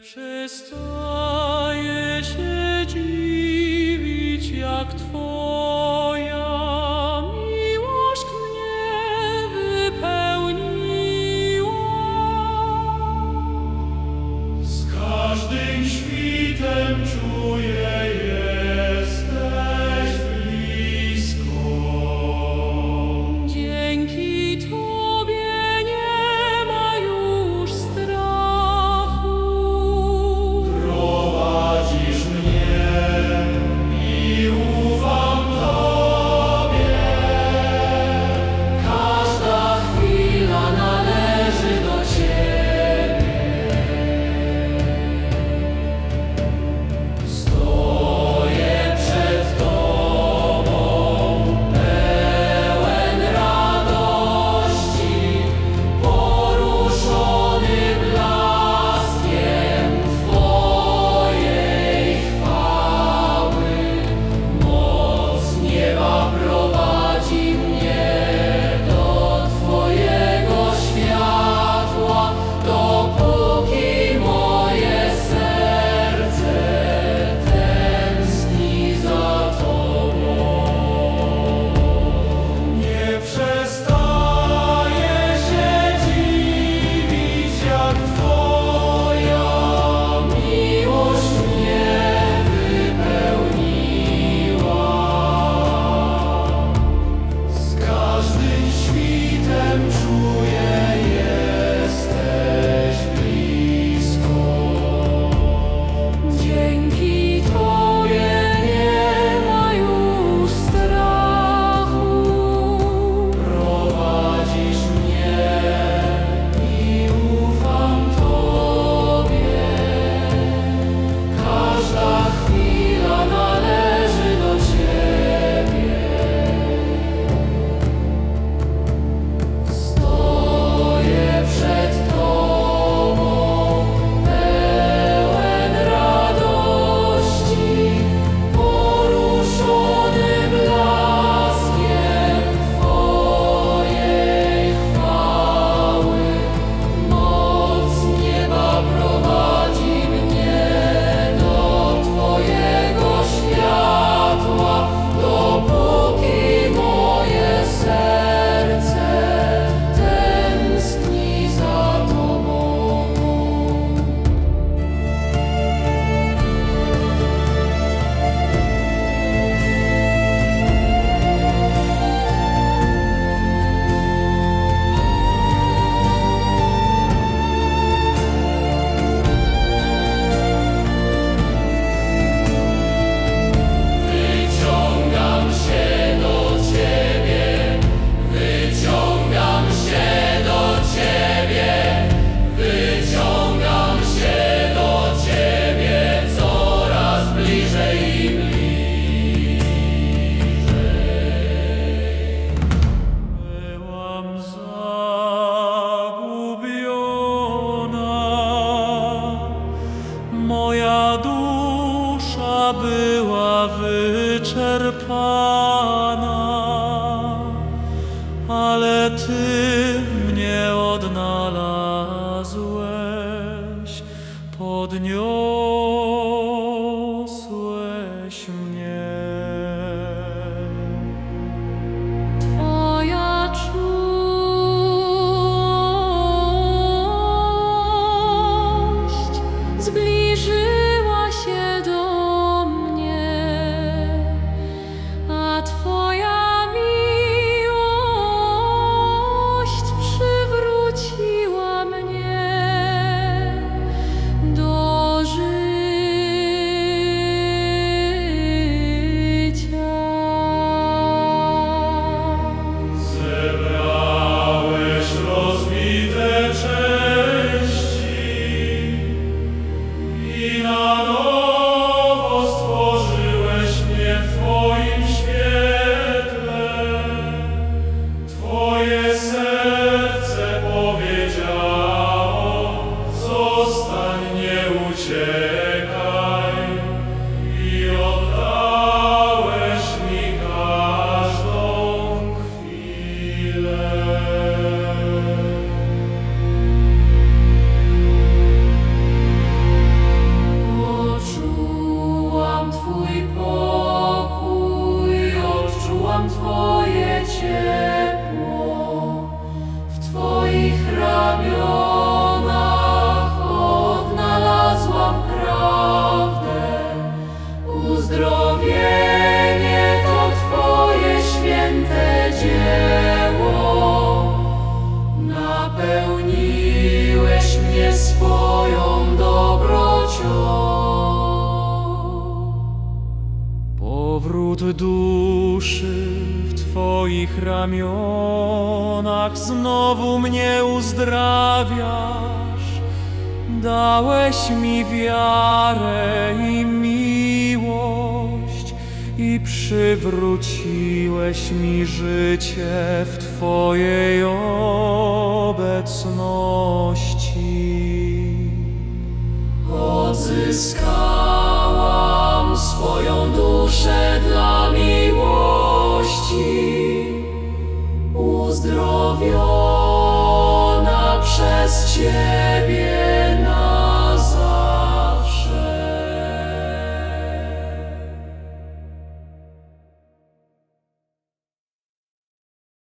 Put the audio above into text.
przestaje się dziwić, jak Twoje. Ale Ty mnie odnalazłeś, podniosłeś mnie. Twoja czułość zbliży Twoich ramionach znowu mnie uzdrawiasz. Dałeś mi wiarę i miłość i przywróciłeś mi życie w Twojej obecności. Odzyskałam swoją duszę dla miłości uzdrowiony.